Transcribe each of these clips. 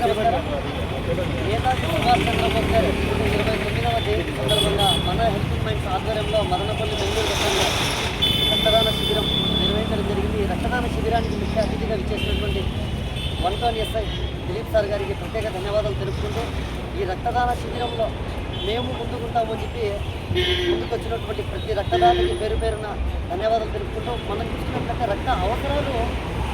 నమస్కారం నేతాజీ సుభాష్ చంద్రబోస్ గారి ఇరవై తొమ్మిదవ జయంతి సందర్భంగా మన హెల్త్ మైండ్స్ ఆధ్వర్యంలో మదనపల్లి బెంగళూరు రకంగా రక్తదాన శిబిరం నిర్వహించడం జరిగింది ఈ రక్తదాన శిబిరానికి ముఖ్య అతిథిగా విచ్చేసినటువంటి one town SI Dilip sir గారికి ప్రత్యేక ధన్యవాదాలు తెలుపుకుంటూ ఈ రక్తదాన శిబిరంలో మేము ముందుకుంటామని చెప్పి ముందుకు వచ్చినటువంటి ప్రతి రక్తదానికి పేరు పేరున ధన్యవాదాలు తెలుపుకుంటూ మనం చూసుకున్నట్లయితే రక్త అవసరాలు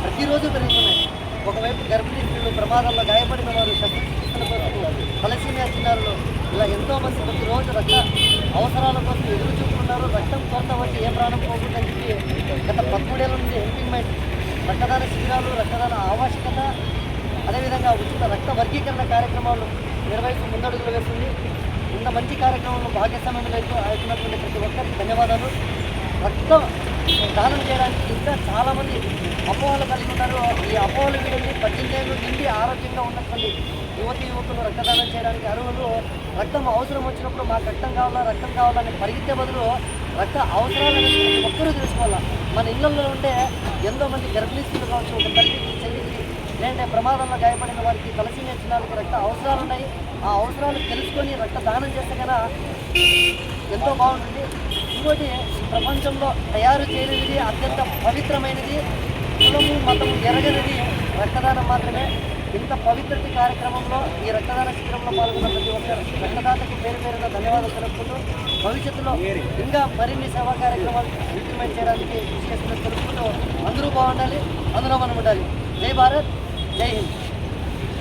ప్రతిరోజు పెరుగుతున్నాయి. ఒకవైపు గర్భిణీ స్త్రీలు ప్రమాదాల్లో గాయపడిన వారు శస్త్రచికిత్సల కోసం తలసీమియా చిన్నారులు ఇలా ఎంతో మంది ప్రతిరోజు రక్త అవసరాల కోసం ఎదురు చూపుతున్నారు. రక్తం కొరత వచ్చి ఏ ప్రాణం పోతుందని చెప్పి గత పదమూడేళ్ళ నుండి హెల్పింగ్ రక్తదాన శిబిరాలు రక్తదాన ఆవశ్యకత అదేవిధంగా ఉచిత రక్త వర్గీకరణ కార్యక్రమాలు నిర్వహిస్తూ ముందడుగులు వేస్తుంది. ఇంత మంచి కార్యక్రమంలో భాగస్వామ్యం అవుతున్నటువంటి ప్రతి ఒక్కరికి ధన్యవాదాలు. రక్తం దానం చేయడానికి ఇంకా చాలామంది అపోహలు కలిగి ఉన్నారు. ఈ అపోహలు వీడని పద్దెనిమిది నిండి ఆరోగ్యంగా ఉన్నటువంటి యువతి యువకులు రక్తదానం చేయడానికి అరువులు రక్తం అవసరం వచ్చినప్పుడు మాకు రక్తం కావాలా రక్తం కావాలని పరిగెత్తే బదులు రక్త అవసరాలను ఒక్కరూ తెలుసుకోవాలా? మన ఇళ్ళలో ఉంటే ఎంతో మంది గర్భిణీ స్త్రీలు కావచ్చు ఒక తల్లికి చెల్లికి లేదంటే ప్రమాదంలో గాయపడిన వారికి తలసీమియా చిన్నారికి రక్త అవసరాలు ఉన్నాయి. ఆ అవసరాలు తెలుసుకొని రక్త దానం చేస్తే కదా ఎంతో బాగుంటుంది. ఇంకోటి ప్రపంచంలో తయారు చేయలేనిది అత్యంత పవిత్రమైన మతం మతము ఎరగనిది రక్తదానం మాత్రమే. ఇంత పవిత్రత కార్యక్రమంలో ఈ రక్తదాన శిబిరంలో పాల్గొన్న ప్రతి ఒక్కరు రక్తదాతకు పేరు పేరున ధన్యవాదాలు తెలుపుకుంటూ భవిష్యత్తులో ఇంకా మరిన్ని సేవా కార్యక్రమాలు ఇంప్లిమెంట్ చేయడానికి కృషి చేస్తున్న తెలుపుకుంటూ అందరూ బాగుండాలి అందులో మనం ఉండాలి. జై భారత్ జై హింద్.